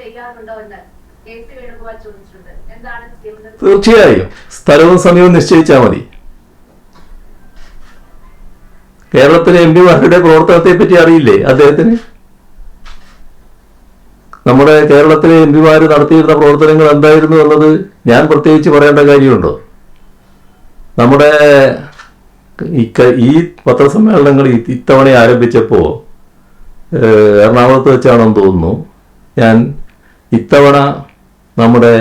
തയ്യാറുണ്ടോ എന്ന് തീർച്ചയായും. സ്ഥലവും സമയവും നിശ്ചയിച്ചാൽ മതി. കേരളത്തിലെ എം പിമാരുടെ പ്രവർത്തനത്തെ പറ്റി അറിയില്ലേ അദ്ദേഹത്തിന്? നമ്മുടെ കേരളത്തിലെ എം പിമാർ നടത്തിയിരുന്ന പ്രവർത്തനങ്ങൾ എന്തായിരുന്നു എന്നത് ഞാൻ പ്രത്യേകിച്ച് പറയേണ്ട കാര്യമുണ്ടോ? നമ്മുടെ ഈ പത്രസമ്മേളനങ്ങൾ ഇത്തവണ ആരംഭിച്ചപ്പോൾ എറണാകുളത്ത് വെച്ചാണെന്ന് തോന്നുന്നു. ഞാൻ ഇത്തവണ നമ്മുടെ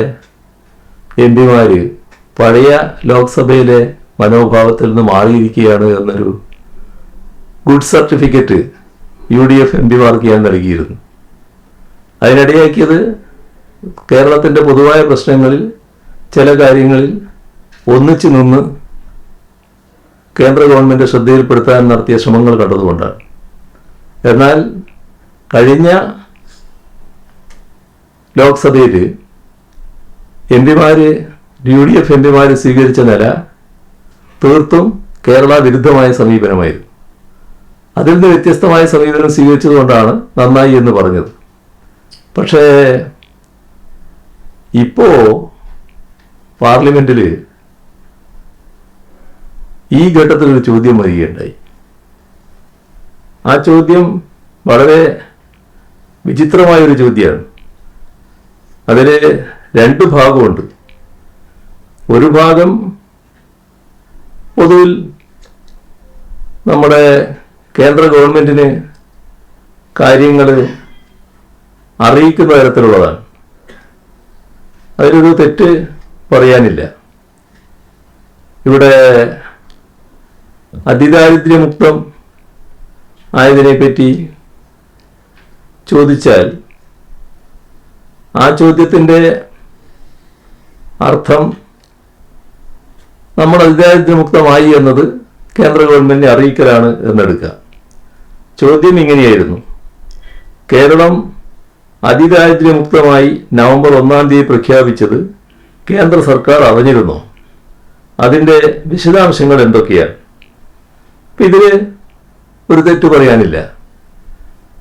എം പിമാര് പഴയ ലോക്സഭയിലെ മനോഭാവത്തിൽ നിന്ന് മാറിയിരിക്കുകയാണ് എന്നൊരു good certificate U D F M പിമാർക്ക് ഞാൻ നൽകിയിരുന്നു. അതിനിടയാക്കിയത് കേരളത്തിന്റെ പൊതുവായ പ്രശ്നങ്ങളിൽ ചില കാര്യങ്ങളിൽ ഒന്നിച്ചു നിന്ന് കേന്ദ്ര ഗവൺമെന്റ് ശ്രദ്ധയിൽപ്പെടുത്താൻ നടത്തിയ ശ്രമങ്ങൾ കണ്ടതുകൊണ്ടാണ്. എന്നാൽ കഴിഞ്ഞ ലോക്സഭയിൽ എം പിമാർ യു ഡി എഫ് എം പിമാർ സ്വീകരിച്ച നില തീർത്തും കേരള വിരുദ്ധമായ സമീപനമായിരുന്നു. അതിൽ നിന്ന് വ്യത്യസ്തമായ സമീപനം സ്വീകരിച്ചതുകൊണ്ടാണ് നന്നായി എന്ന് പറഞ്ഞത്. പക്ഷേ ഇപ്പോൾ പാർലമെന്റിൽ ഈ ഘട്ടത്തിൽ ഒരു ചോദ്യം വരികയുണ്ടായി. ആ ചോദ്യം വളരെ വിചിത്രമായൊരു ചോദ്യമാണ്. അതിൽ രണ്ട് ഭാഗമുണ്ട്. ഒരു ഭാഗം പൊതുവിൽ നമ്മുടെ കേന്ദ്ര ഗവൺമെന്റിന് കാര്യങ്ങൾ അറിയിക്കുന്ന തരത്തിലുള്ളതാണ്. അതിലൊരു തെറ്റ് പറയാനില്ല. ഇവിടെ അതിദാരിദ്ര്യമുക്തം ആയതിനെപ്പറ്റി ചോദിച്ചാൽ ആ ചോദ്യത്തിന്റെ അർത്ഥം നമ്മൾ അതിദാരിദ്ര്യമുക്തമായി എന്നത് കേന്ദ്ര ഗവൺമെന്റിനെ അറിയിക്കലാണ് എന്നെടുക്കുക. ചോദ്യം ഇങ്ങനെയായിരുന്നു. കേരളം അതിദാരിദ്ര്യമുക്തമായി നവംബർ ഒന്നാം തീയതി പ്രഖ്യാപിച്ചത് കേന്ദ്ര സർക്കാർ അറിഞ്ഞിരുന്നോ? അതിന്റെ വിശദാംശങ്ങൾ എന്തൊക്കെയാണ്? ഇതിൽ ഒരു തെറ്റ് പറയാനില്ല.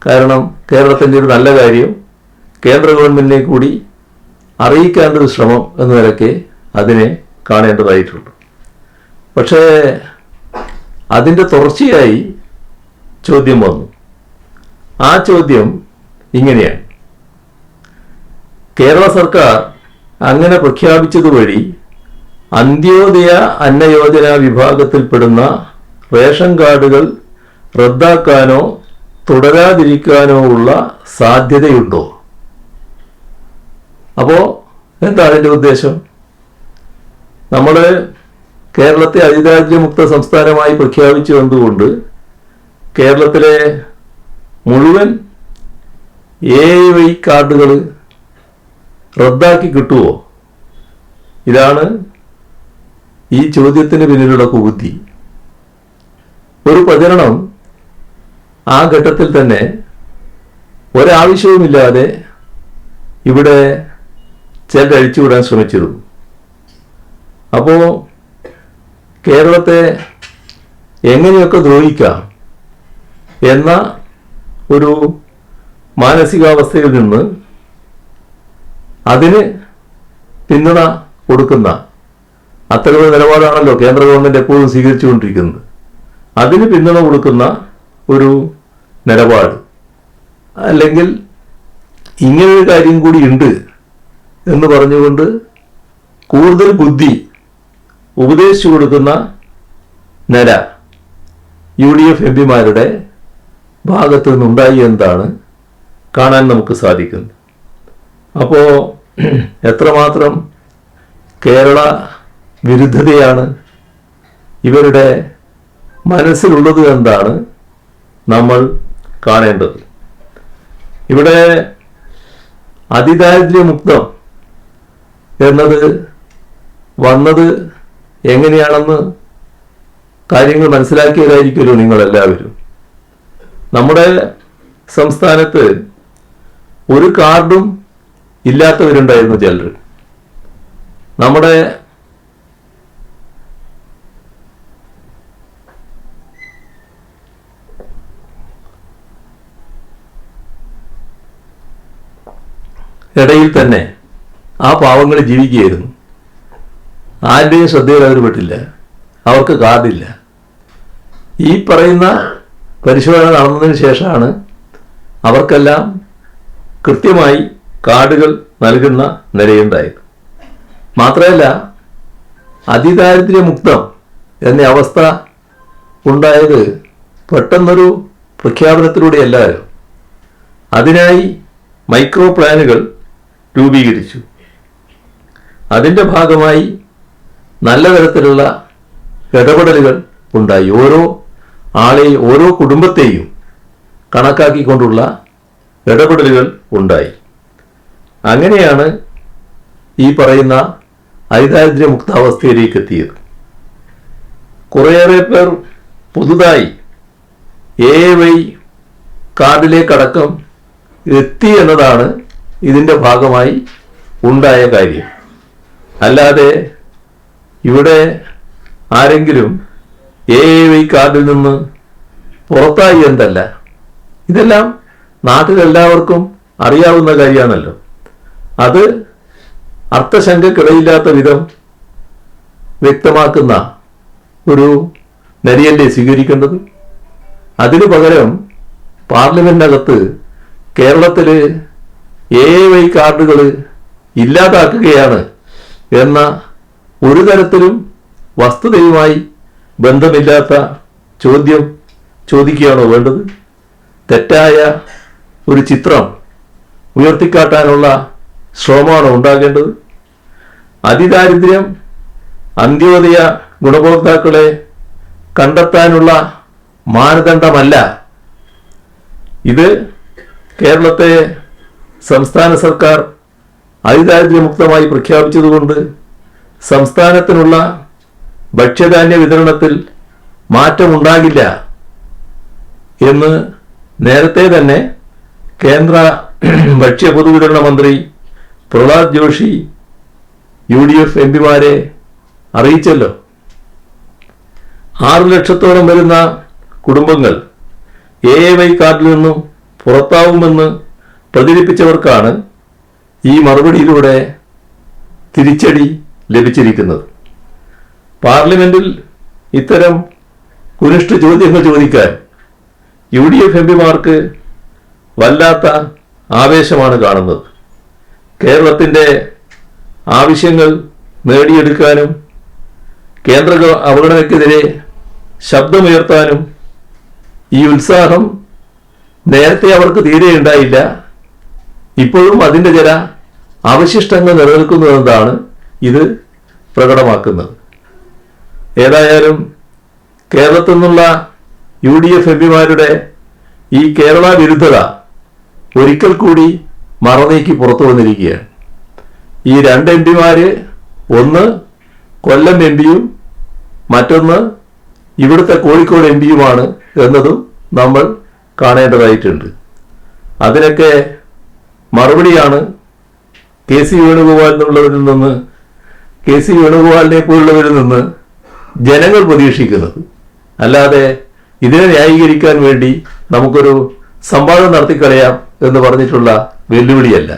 കാരണം കേരളത്തിന്റെ ഒരു നല്ല കാര്യം കേന്ദ്ര ഗവൺമെന്റിനെ കൂടി അറിയിക്കാനുള്ള ശ്രമം എന്ന നിലയ്ക്ക് അതിനെ കാണേണ്ടതായിട്ടുണ്ട്. പക്ഷേ അതിന്റെ തുടർച്ചയായി ചോദ്യം വന്നു. ആ ചോദ്യം ഇങ്ങനെയാണ്. കേരള സർക്കാർ അങ്ങനെ പ്രഖ്യാപിച്ചതുവഴി അന്ത്യോദയ അന്നയോജന വിഭാഗത്തിൽപ്പെടുന്ന റേഷൻ കാർഡുകൾ റദ്ദാക്കാനോ തുടരാതിരിക്കാനോ ഉള്ള സാധ്യതയുണ്ടോ? അപ്പോൾ എന്താണ് എന്റെ ഉദ്ദേശം? നമ്മൾ കേരളത്തെ അതിദാരിദ്ര്യമുക്ത സംസ്ഥാനമായി പ്രഖ്യാപിച്ചു വന്നുകൊണ്ട് കേരളത്തിലെ മുഴുവൻ എ വൈ കാർഡുകൾ റദ്ദാക്കി കിട്ടുമോ ഇതാണ് ഈ ചോദ്യത്തിന് പിന്നിലുള്ള കുബുദ്ധി ഒരു പ്രചരണം ആ ഘട്ടത്തിൽ തന്നെ ഒരാവശ്യവുമില്ലാതെ ഇവിടെ ചില അഴിച്ചുവിടാൻ ശ്രമിച്ചിരുന്നു. അപ്പോൾ കേരളത്തെ എങ്ങനെയൊക്കെ ദ്രോഹിക്കാം എന്ന ഒരു മാനസികാവസ്ഥയിൽ നിന്ന് അതിന് പിന്തുണ കൊടുക്കുന്ന അത്തരമൊരു നിലപാടാണല്ലോ കേന്ദ്ര ഗവൺമെന്റ് എപ്പോഴും സ്വീകരിച്ചുകൊണ്ടിരിക്കുന്നത്. അതിന് പിന്തുണ കൊടുക്കുന്ന ഒരു നിലപാട്. അല്ലെങ്കിൽ ഇങ്ങനൊരു കാര്യം കൂടി ഉണ്ട് എന്ന് പറഞ്ഞുകൊണ്ട് കൂടുതൽ ബുദ്ധി ഉപദേശിച്ചു കൊടുക്കുന്ന നില യു ഡി എഫ് എം പിമാരുടെ ഭാഗത്തു നിന്നുണ്ടായി എന്നതാണ് കാണാൻ നമുക്ക് സാധിക്കുന്നത്. അപ്പോൾ എത്രമാത്രം കേരള വിരുദ്ധതയാണ് ഇവരുടെ മനസ്സിലുള്ളത് എന്താണ് നമ്മൾ കാണേണ്ടത്. ഇവിടെ അതിദാരിദ്ര്യമുക്തം എന്നത് വന്നത് എങ്ങനെയാണെന്ന് കാര്യങ്ങൾ മനസ്സിലാക്കിയതായിരിക്കുമല്ലോ നിങ്ങളെല്ലാവരും. നമ്മുടെ സംസ്ഥാനത്ത് ഒരു കാർഡും ഇല്ലാത്തവരുണ്ടായിരുന്നു ചിലർ നമ്മുടെ ഇടയിൽ തന്നെ ആ പാവങ്ങൾ ജീവിക്കുകയായിരുന്നു. ആരുടെയും ശ്രദ്ധയിൽ അവർ പെട്ടില്ല. അവർക്ക് കാർഡില്ല. ഈ പറയുന്ന പരിശോധന നടന്നതിന് ശേഷമാണ് അവർക്കെല്ലാം കൃത്യമായി കാർഡുകൾ നൽകുന്ന നിലയുണ്ടായത്. മാത്രമല്ല അതിദാരിദ്ര്യമുക്തം എന്ന അവസ്ഥ ഉണ്ടായത് പെട്ടെന്നൊരു പ്രഖ്യാപനത്തിലൂടെയല്ലായിരുന്നു. അതിനായി മൈക്രോ പ്ലാനുകൾ രൂപീകരിച്ചു. അതിന്റെ ഭാഗമായി നല്ല തരത്തിലുള്ള ഇടപെടലുകൾ ഉണ്ടായി. ഓരോ ആളെയും ഓരോ കുടുംബത്തെയും കണക്കാക്കിക്കൊണ്ടുള്ള ഇടപെടലുകൾ ഉണ്ടായി. അങ്ങനെയാണ് ഈ പറയുന്ന ഐദാരിദ്ര്യമുക്താവസ്ഥയിലേക്ക് എത്തിയത് കുറേയേറെ പേർ പുതുതായി എ വൈ കാർഡിലേക്കടക്കം എത്തി എന്നതാണ് ഇതിന്റെ ഭാഗമായി ഉണ്ടായ കാര്യം. അല്ലാതെ ഇവിടെ ആരെങ്കിലും എ വൈ കാർഡിൽ നിന്ന് പുറത്തായി എന്തല്ല. ഇതെല്ലാം നാട്ടിലെല്ലാവർക്കും അറിയാവുന്ന കാര്യമാണല്ലോ. അത് അർത്ഥശങ്കക്കിടയില്ലാത്ത വിധം വ്യക്തമാക്കുന്ന ഒരു നരിയല്ലേ സ്വീകരിക്കേണ്ടത്? അതിനു പകരം പാർലമെന്റിനകത്ത് കേരളത്തിൽ എ വൈ കാർഡുകൾ ഇല്ലാതാക്കുകയാണ് എന്ന ഒരു തരത്തിലും വസ്തുതയുമായി ബന്ധമില്ലാത്ത ചോദ്യം ചോദിക്കുകയാണോ വേണ്ടത്? തെറ്റായ ഒരു ചിത്രം ഉയർത്തിക്കാട്ടാനുള്ള ശ്രമമാണോ ഉണ്ടാകേണ്ടത്? അതിദാരിദ്ര്യം അന്ത്യോദയ ഗുണഭോക്താക്കളെ കണ്ടെത്താനുള്ള മാനദണ്ഡമല്ല. ഇത് കേരളത്തെ സംസ്ഥാന സർക്കാർ അതിദാരിദ്ര്യമുക്തമായി പ്രഖ്യാപിച്ചതുകൊണ്ട് സംസ്ഥാനത്തിനുള്ള ഭക്ഷ്യധാന്യ വിതരണത്തിൽ മാറ്റമുണ്ടാകില്ല എന്ന് നേരത്തെ തന്നെ കേന്ദ്ര ഭക്ഷ്യ പൊതുവിതരണ മന്ത്രി Prahlad Joshi U D F M പിമാരെ അറിയിച്ചല്ലോ. ആറു ലക്ഷത്തോളം വരുന്ന കുടുംബങ്ങൾ എ വൈ കാർഡിൽ നിന്നും പുറത്താവുമെന്ന് പ്രചരിപ്പിച്ചവർക്കാണ് ഈ മറുപടിയിലൂടെ തിരിച്ചടി ലഭിച്ചിരിക്കുന്നത്. പാർലമെന്റിൽ ഇത്തരം കുനിഷ്ഠ ചോദ്യങ്ങൾ ചോദിക്കാൻ യു ഡി എഫ് എം പിമാർക്ക് വല്ലാത്ത ആവേശമാണ് കാണുന്നത്. കേരളത്തിന്റെ ആവശ്യങ്ങൾ നേടിയെടുക്കാനും കേന്ദ്ര അവഗണനയ്ക്കെതിരെ ശബ്ദമുയർത്താനും ഈ ഉത്സാഹം നേരത്തെ അവർക്ക് തീരെ ഉണ്ടായില്ല ഇപ്പോഴും അതിന്റെ ചില അവശിഷ്ടങ്ങൾ നിലനിൽക്കുന്നു എന്നതാണ് ഇത് പ്രകടമാക്കുന്നത്. ഏതായാലും കേരളത്തിൽ നിന്നുള്ള യു ഡി എഫ് എംപിമാരുടെ ഈ കേരള വിരുദ്ധത ഒരിക്കൽ കൂടി മറനീക്കി പുറത്തു വന്നിരിക്കുകയാണ്. ഈ രണ്ട് എം പിമാര് ഒന്ന് കൊല്ലം എം പിയും മറ്റൊന്ന് ഇവിടുത്തെ കോഴിക്കോട് എം പിയുമാണ് എന്നതും നമ്മൾ കാണേണ്ടതായിട്ടുണ്ട്. അതിനൊക്കെ മറുപടിയാണ് കെ സി വേണുഗോപാൽ എന്നുള്ളവരിൽ നിന്ന് കെ സി വേണുഗോപാലിനെ പോലുള്ളവരിൽ നിന്ന് ജനങ്ങൾ പ്രതീക്ഷിക്കുന്നത്. അല്ലാതെ ഇതിനെ ന്യായീകരിക്കാൻ വേണ്ടി നമുക്കൊരു സംവാദം നടത്തിക്കളയാം എന്ന് പറഞ്ഞിട്ടുള്ള വെല്ലുവിളിയല്ല.